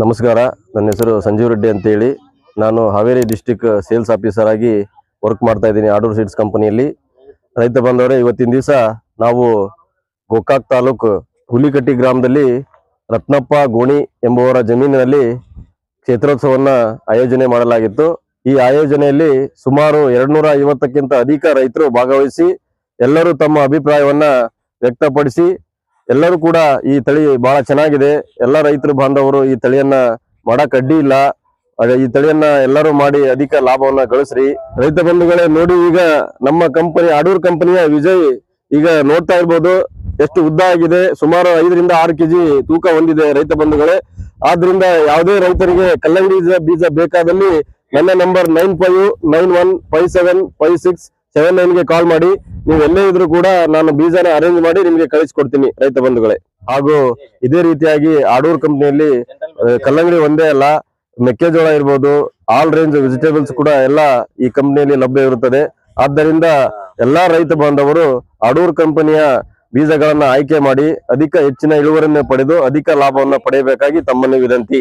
ನಮಸ್ಕಾರ. ನನ್ನ ಹೆಸರು ಸಂಜೀವ್ ರೆಡ್ಡಿ ಅಂತೇಳಿ. ನಾನು ಹಾವೇರಿ ಡಿಸ್ಟಿಕ್ ಸೇಲ್ಸ್ ಆಫೀಸರ್ ಆಗಿ ವರ್ಕ್ ಮಾಡ್ತಾ ಇದ್ದೀನಿ ಆಡೂರು ಸೀಡ್ಸ್ ಕಂಪನಿಯಲ್ಲಿ. ರೈತ ಬಂದವರೇ ಇವತ್ತಿನ ದಿವಸ ನಾವು ಗೋಕಾಕ್ ತಾಲೂಕು ಹುಲಿಕಟ್ಟಿ ಗ್ರಾಮದಲ್ಲಿ ರತ್ನಪ್ಪ ಗೋಣಿ ಎಂಬುವರ ಜಮೀನಿನಲ್ಲಿ ಕ್ಷೇತ್ರೋತ್ಸವವನ್ನು ಆಯೋಜನೆ ಮಾಡಲಾಗಿತ್ತು. ಈ ಆಯೋಜನೆಯಲ್ಲಿ ಸುಮಾರು ಎರಡ್ನೂರ ಐವತ್ತಕ್ಕಿಂತ ಅಧಿಕ ರೈತರು ಭಾಗವಹಿಸಿ ಎಲ್ಲರೂ ತಮ್ಮ ಅಭಿಪ್ರಾಯವನ್ನ ವ್ಯಕ್ತಪಡಿಸಿ ಎಲ್ಲರೂ ಕೂಡ ಈ ತಳಿ ಬಹಳ ಚೆನ್ನಾಗಿದೆ. ಎಲ್ಲ ರೈತರು ಬಾಂಧವರು ಈ ತಳಿಯನ್ನ ಮಾಡಕ್ ಅಡ್ಡಿ ಇಲ್ಲ. ಈ ತಳಿಯನ್ನ ಎಲ್ಲರೂ ಮಾಡಿ ಅಧಿಕ ಲಾಭವನ್ನ ಗಳಿಸ್ರಿ. ರೈತ ಬಂಧುಗಳೇ, ನೋಡಿ ಈಗ ನಮ್ಮ ಕಂಪನಿ ಅಡೂರ್ ಕಂಪನಿಯ ವಿಜಯ್ ಈಗ ನೋಡ್ತಾ ಇರ್ಬೋದು. ಎಷ್ಟು ಉದ್ದ ಆಗಿದೆ. ಸುಮಾರು ಐದರಿಂದ ಆರು ಕೆಜಿ ತೂಕ ಹೊಂದಿದೆ ರೈತ ಬಂಧುಗಳೇ. ಆದ್ರಿಂದ ಯಾವುದೇ ರೈತರಿಗೆ ಕಲ್ಲಂಗಡಿ ಬೀಜ ಬೇಕಾದಲ್ಲಿ ನನ್ನ number nine five nine one five seven five six seven ನೈನ್ಗೆ call ಮಾಡಿ, ನೀವು ಎಲ್ಲೇ ಇದ್ರು ಕೂಡ ನಾನು ಬೀಜನ ಅರೇಂಜ್ ಮಾಡಿ ನಿಮ್ಗೆ ಕಳಿಸ್ಕೊಡ್ತೀನಿ, ರೈತ ಬಂಧುಗಳೇ. ಹಾಗೂ ಇದೇ ರೀತಿಯಾಗಿ ಆಡೂರ್ ಕಂಪ್ನಿಯಲ್ಲಿ ಕಲ್ಲಂಗಡಿ ಒಂದೇ ಅಲ್ಲ, ಮೆಕ್ಕೆಜೋಳ ಇರ್ಬೋದು ಆಲ್ ರೇಂಜ್ ವೆಜಿಟೇಬಲ್ಸ್ ಕೂಡ ಎಲ್ಲ ಈ ಕಂಪ್ನಿಯಲ್ಲಿ ಲಭ್ಯ ಇರುತ್ತದೆ. ಆದ್ದರಿಂದ ಎಲ್ಲಾ ರೈತ ಬಾಂಧವರು ಅಡೂರ್ ಕಂಪನಿಯ ಬೀಜಗಳನ್ನ ಆಯ್ಕೆ ಮಾಡಿ, ಅಧಿಕ ಹೆಚ್ಚಿನ ಇಳುವರಿಯನ್ನು ಪಡೆದು ಅಧಿಕ ಲಾಭವನ್ನು ಪಡೆಯಬೇಕಾಗಿ ತಮ್ಮನ್ನು ವಿನಂತಿ.